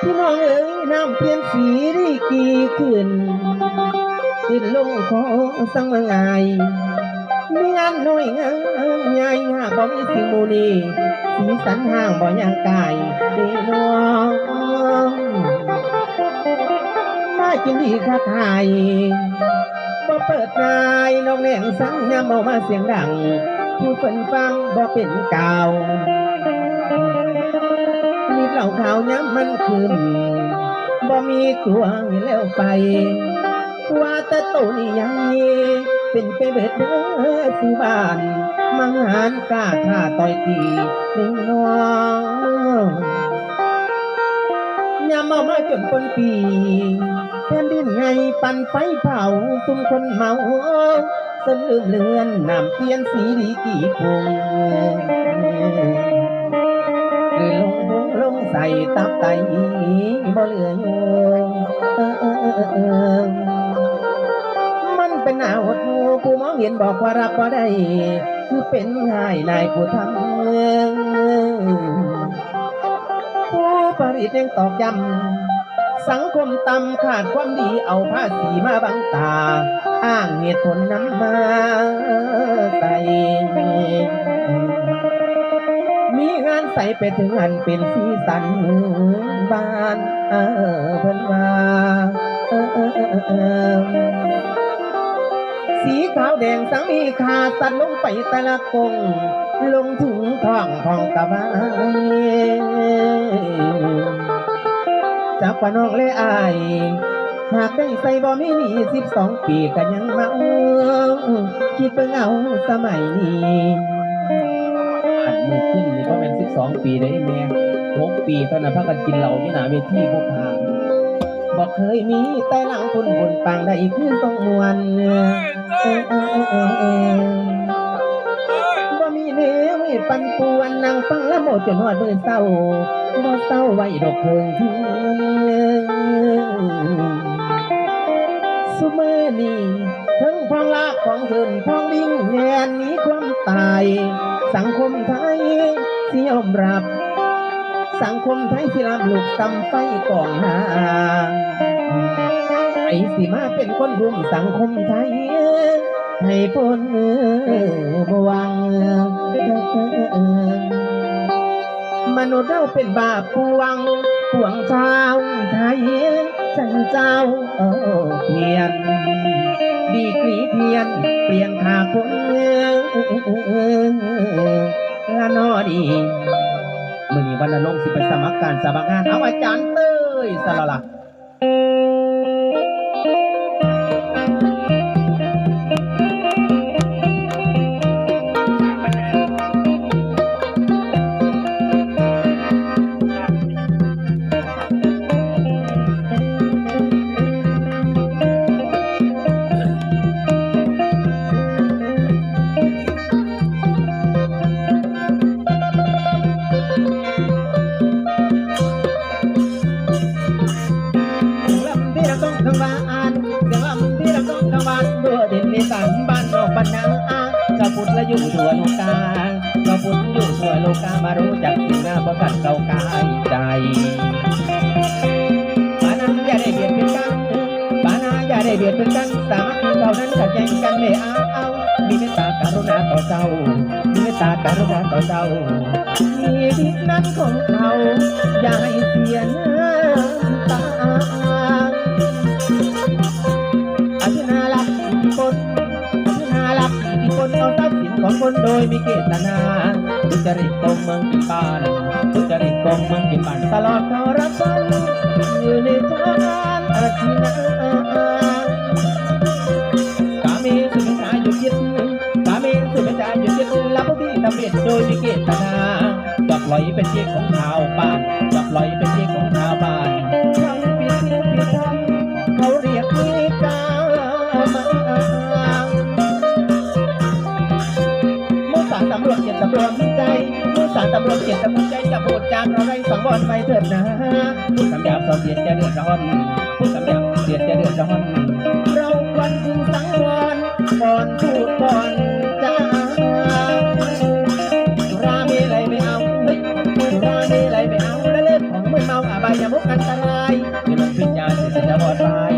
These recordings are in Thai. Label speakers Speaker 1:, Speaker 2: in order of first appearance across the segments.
Speaker 1: พี่น้องเอ๋ยน้ำเปลี่ยนสีได้กี่ขึ้นติดลงขอสังมายมีงานหน่วยงานใหญ่หากบ่มีสิ่งมูนีสีสันห่างบ่ยังกายเดน้องมากินดีคักไทยบ่เปิดนายน้องแหน่งสังยามเมามาเสียงดังผู้เพิ่นฟังบ่เป็นเก่า เหล่าขาวย้ำมันขึ้นบ่มีกลัวให้แล้วไป ว่าแต่โตนี่ยังเป็นไปเบิดเด้อผู้บ้านมังหารกล้าท่าต่อยตีนึ่งน้องยามเมามาจนคนปีแผ่นดินไงปั่นไฟเผาซุ่มคนเมาสนลืมเลือนน้ำเปลี่ยนสีดีกี่คง ใส่ตับไตบ่เหลืออยู่เออมันเป็นหนาหดหูผู้มองเห็นบอกว่ารับบ่ได้ คือเป็นง่ายนายผู้ทำผู้ผลิตยังตอกย้ำสังคมต่ำขาดความดีเอาภาษีมาบังตา อ้างเหตุผลนำมาใส่ ใส่ไปถึงอันเป็นสีสันบ้านเออเพิ่นว่าสีขาวแดงสังมีคาตัดลงไปแต่ละกง ลงถึงท้องของตะบาจับปะน้องเลยอาย หากได้ใส่บ่มีหนีสิบสองปีก็ยังเมาคิดเบิ่งเอาสมัยนี้ มันมือขึ้นนี่ก็เป็นสิบสองปีได้แม่หกปีตอนนั้นพักกันกินเหล่าที่หนาเวทีพวกทางบอกเคยมีแต่หลังคนบนปางได้คือต้องมวนเออเออเออเออเออบ่มีเนื้อไม่ปันป่วนนั่งฟังละโมดจนหอดมือเศร้าบ่เศร้าไว้ดอกเพิง ที่ยอมรับ สังคมไทยที่รับลูกกำไฟกองหาไอสิมาเป็นคนรุมสังคมไทย ให้พ้นบวัง มนุษย์เราเป็นบาปปวงปวงชาวไทยฉันเจ้าเออเพียนดีกรีเพียน เปลี่ยนขาคนละนอ นีมื่อนี้วันละลงสิไปสมัครการสมัครงาน เอาอาจารย์เต้ยสละละ อยู่ทั่วโลกาเจ้าพุทธอยู่ทั่วโลกามารู้จักสิ่งหน้าประกันเก่ากายใจปานาอย่าได้เบียดเป็นกันปานาอย่าได้เบียดเป็นกันสามัคคีเท่านั้นขัดแย้งกันไม่เอาเอามีเมตตาการุณาต่อเจ้ามีเมตตาการุณาต่อเจ้าชีวิตนั้นของเขาอย่าให้เสียน้ำ ของคนโดยมีเจตนาทุจริตกองเมืองกินบ้านทุจริตกองเมืองกินบ้านตลอดเขารับฟันอยู่ในทางอธินากาเมสุมิจาหยุดยึดกาเมสุมิจาหยุดยึดรับที่ทำเร็จโดยมีเจตนาจับปล่อยเป็นเจ้ของชาวบ้านจับปล่อยเป็นเจ้ของชาว สำรวจเกียนสำรวจใจผู้สารตำรวจเกียนสำรวจใจจะพูดจางเราได้สองวันไปเถิดนะผู้สำหยาบสอบเดียดจะเดือดร้อนพูดคำหยาบเดียดจะเดือดร้อนเราควรพึงสังวรก่อนพูดก่อนจาราไมีไรไม่เอาราไมีไรไม่เอาและเล่นของมึนเมาอาบายยาบุกอันตรายต้อนพิญญาเสียจะบอดตาย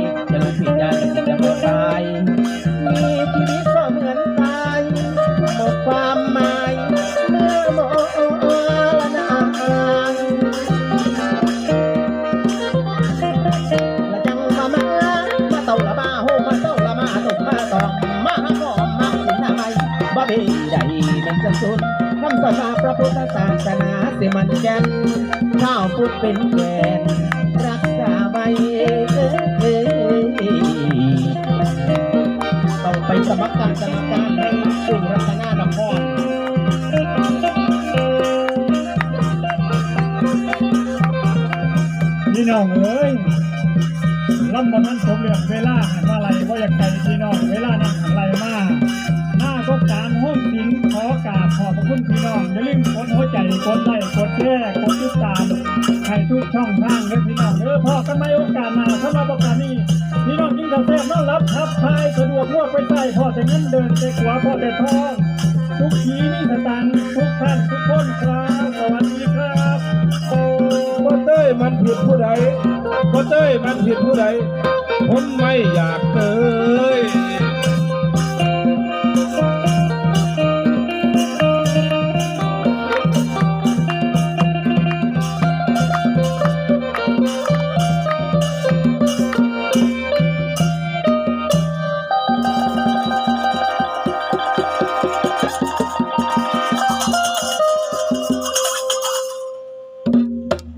Speaker 1: คำสอนมาพระพุทธศาสนาสิมันแก่นข้าวพุทธเป็นแกนรักษาไว้เอ้ยต้องไปสมัครการสมัครการให้กลุ่มรัตนานคร
Speaker 2: พี่น้องเอ้ยลำบากนั้นผมเรื่องเวลาาก็กลารห้องสิงขอกราบขอบพระคุณพี่น้องอย่าลืมกดหัวใจกดไลค์กดแชร์กดติดตามให้ทุกช่องทางเลยพี่น้องเออพอกันไม่โอกาสมาถ้ามาประกาศนี้พี่น้องยิ่งทำแท้ต้อนรับครับพายสะดวกพวกไปใส่พอแต่เงินเดินแต่ขวาพอแต่ทองทุกทีนี่สตังทุกท่านทุกคนครับสวัสดีครับ
Speaker 3: ว่เต้ยมันผิดผู้ใดว่เต้ยมันผิดผู้ใดผมไม่อยาก